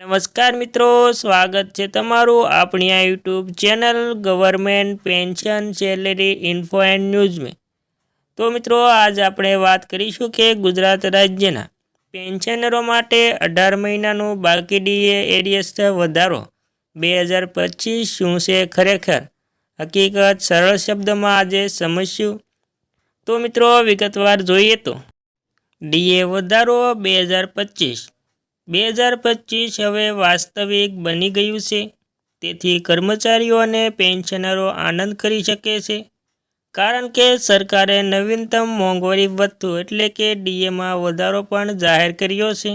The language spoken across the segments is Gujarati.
નમસ્કાર મિત્રો, સ્વાગત છે તમારું આપણી આ YouTube channel government pension salary info and ન્યૂઝમાં. તો મિત્રો, આજ આપણે વાત કરીશું કે ગુજરાત રાજ્યના પેન્શનરો માટે અઢાર મહિનાનું બાકી ડીએ એરિયસ વધારો બે હજાર પચીસ શું છે ખરેખર? હકીકત સરળ શબ્દમાં આજે સમજશું. તો મિત્રો, વિગતવાર જોઈએ તો ડીએ વધારો બે હજાર પચીસ બે હજાર પચીસ હવે વાસ્તવિક બની ગયું છે. તેથી કર્મચારીઓ અને પેન્શનરો આનંદ કરી શકે છે. કારણ કે સરકારે નવીનતમ મોંઘવારી ભથ્થું એટલે કે ડીએમાં વધારો પણ જાહેર કર્યો છે.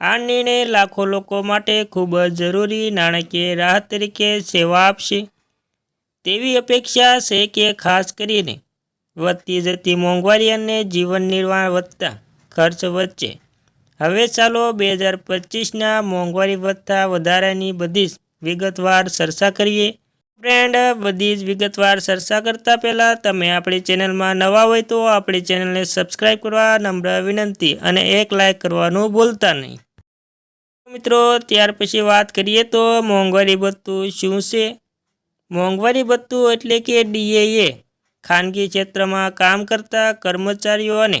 આ નિર્ણય લાખો લોકો માટે ખૂબ જ જરૂરી નાણાકીય રાહત તરીકે સેવા આપશે. તેવી અપેક્ષા છે કે ખાસ કરીને વધતી જતી મોંઘવારી અને જીવન નિર્વાહ વધતા ખર્ચ વચ્ચે હવે ચાલો બે હજાર પચીસના મોંઘવારી ભથ્થા વધારાની બધી જ વિગતવાર ચર્ચા કરીએ. ફ્રેન્ડ બધી જ વિગતવાર ચર્ચા કરતા પહેલાં તમે આપણી ચેનલમાં નવા હોય તો આપણી ચેનલને સબસ્ક્રાઈબ કરવા નમ્ર વિનંતી અને એક લાઇક કરવાનું ભૂલતા નહીં. મિત્રો, ત્યાર પછી વાત કરીએ તો મોંઘવારી ભથ્થું શું છે? મોંઘવારી ભથ્થું એટલે કે ડીએએ, ખાનગી ક્ષેત્રમાં કામ કરતા કર્મચારીઓ અને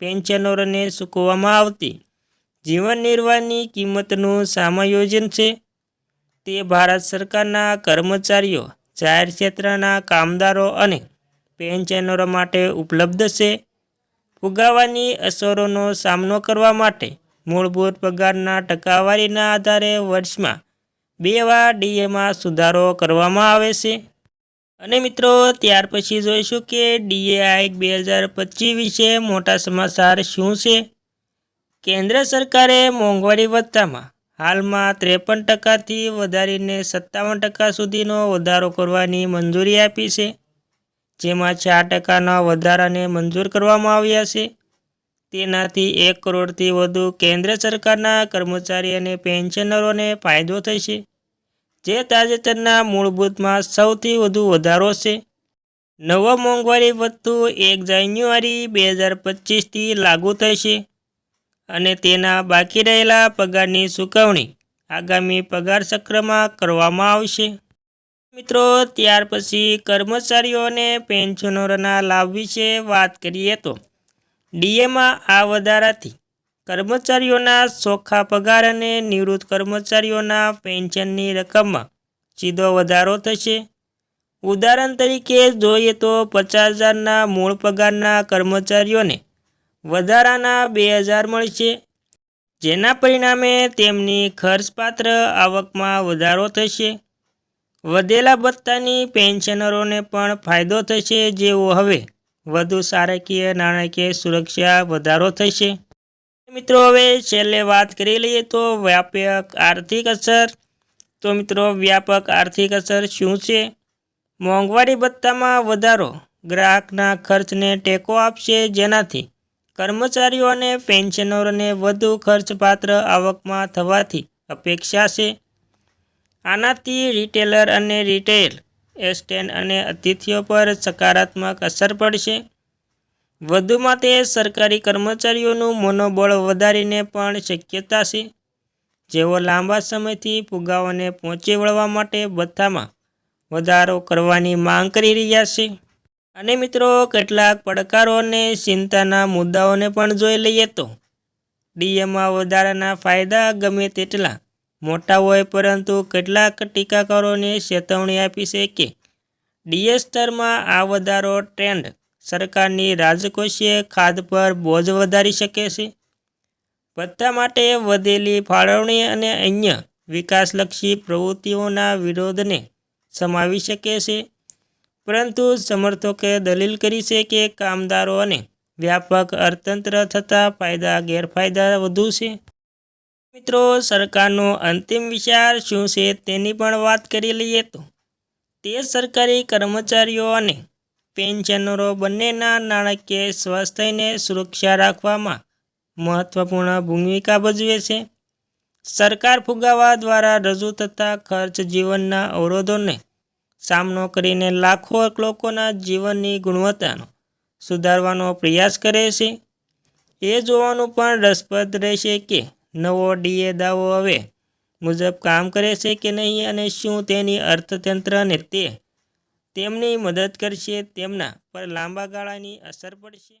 પેન્શનરોને ચૂકવવામાં આવતી. જીવન નિર્વાહની કિંમતનું સામાયોજન છે. તે ભારત સરકારના કર્મચારીઓ, જાહેર ક્ષેત્રના કામદારો અને પેન્શનરો માટે ઉપલબ્ધ છે. ફુગાવાની અસરોનો સામનો કરવા માટે મૂળભૂત પગારના ટકાવારીના આધારે વર્ષમાં બે વાર ડીએમાં સુધારો કરવામાં આવે છે. અને મિત્રો, ત્યાર પછી જોઈશું કે ડીએઆઈ બે હજાર પચીસ વિશે મોટા સમાચાર શું છે. કેન્દ્ર સરકારે મોંઘવારી વધતામાં હાલમાં ત્રેપન ટકાથી વધારીને સત્તાવન ટકા સુધીનો વધારો કરવાની મંજૂરી આપી છે, જેમાં ચાર ટકાના વધારાને મંજૂર કરવામાં આવ્યા છે. તેનાથી એક કરોડથી વધુ કેન્દ્ર સરકારના કર્મચારી અને પેન્શનરોને ફાયદો થશે, જે તાજેતરના મૂળભૂતમાં સૌથી વધુ વધારો છે. નવો મોંઘવારી ભથ્થું એક જાન્યુઆરી બે હજાર પચીસથી લાગુ થશે. અને તેના બાકી રહેલા પગારની ચૂકવણી આગામી પગાર ચક્રમાં કરવામાં આવશે. મિત્રો, ત્યાર પછી કર્મચારીઓને પેન્શનરોના લાભ વિશે વાત કરીએ તો ડીએમાં આ વધારાથી કર્મચારીઓના ચોખ્ખા પગાર અને નિવૃત્ત કર્મચારીઓના પેન્શનની રકમમાં સીધો વધારો થશે. ઉદાહરણ તરીકે જોઈએ તો પચાસ હજારના મૂળ પગારના કર્મચારીઓને વધારાના બે હજાર મળશે જેના પરિણામે તેમની ખર્ચપાત્ર આવકમાં વધારો થશે. વધેલા ભત્તાની પેન્શનરોને પણ ફાયદો થશે જેઓ હવે વધુ સારકીય નાણાકીય સુરક્ષા વધારો થશે. મિત્રો, હવે છેલ્લે વાત કરી લઈએ તો વ્યાપક આર્થિક અસર. તો મિત્રો, વ્યાપક આર્થિક અસર શું છે? મોંઘવારી ભથ્થામાં વધારો ગ્રાહકના ખર્ચને ટેકો આપશે જેનાથી કર્મચારીઓ અને પેન્શનરોને વધુ ખર્ચપાત્ર આવકમાં થવાથી અપેક્ષા છે. આનાથી રિટેલર અને રિટેલ એસ્ટેન્ડ અને અતિથિઓ પર સકારાત્મક અસર પડશે. વધુમાં તે સરકારી કર્મચારીઓનું મનોબળ વધારીને પણ શક્યતા છે. જેઓ લાંબા સમયથી ફુગાવાને પહોંચી વળવા માટે ભથ્થામાં વધારો કરવાની માંગ કરી રહ્યા છે. અને મિત્રો, કેટલાક પડકારો અને ચિંતાના મુદ્દાઓને પણ જોઈ લઈએ તો. ડીએમાં વધારાના ફાયદા ગમે તેટલા. મોટા હોય પરંતુ કેટલાક ટીકાકારોને ચેતવણી આપી છે કે ડીએસ્ટરમાં આ વધારો ટ્રેન્ડ. સરકારની રાજકોષીય ખાદ પર બોજ વધારી શકે છે. ભથ્થા માટે વધેલી ફાળવણી અને અન્ય વિકાસલક્ષી પ્રવૃત્તિઓના વિરોધને સમાવી શકે છે. પરંતુ સમર્થકોએ દલીલ કરી છે કે કામદારો અને વ્યાપક અર્થતંત્ર થતા ફાયદા, ગેરફાયદા વધુ છે. મિત્રો, સરકારનો અંતિમ વિચાર શું છે તેની પણ વાત કરી લઈએ તો, તે સરકારી કર્મચારીઓ અને પેન્શનરો બંનેના નાણાકીય સ્વાસ્થ્યને સુરક્ષા રાખવામાં મહત્વપૂર્ણ ભૂમિકા ભજવે છે. સરકાર ફુગાવા દ્વારા રજૂ થતા ખર્ચ જીવનના અવરોધોને સામનો કરીને લાખો લોકોના જીવનની ગુણવત્તાનો સુધારવાનો પ્રયાસ કરે છે. એ જોવાનું પણ રસપ્રદ રહેશે કે નવો ડીએ દાવો હવે મુજબ કામ કરે છે કે નહીં અને શું તેની અર્થતંત્રને તે તેમની મદદ કરશે તેમના પર લાંબા ગાળાની અસર પડશે.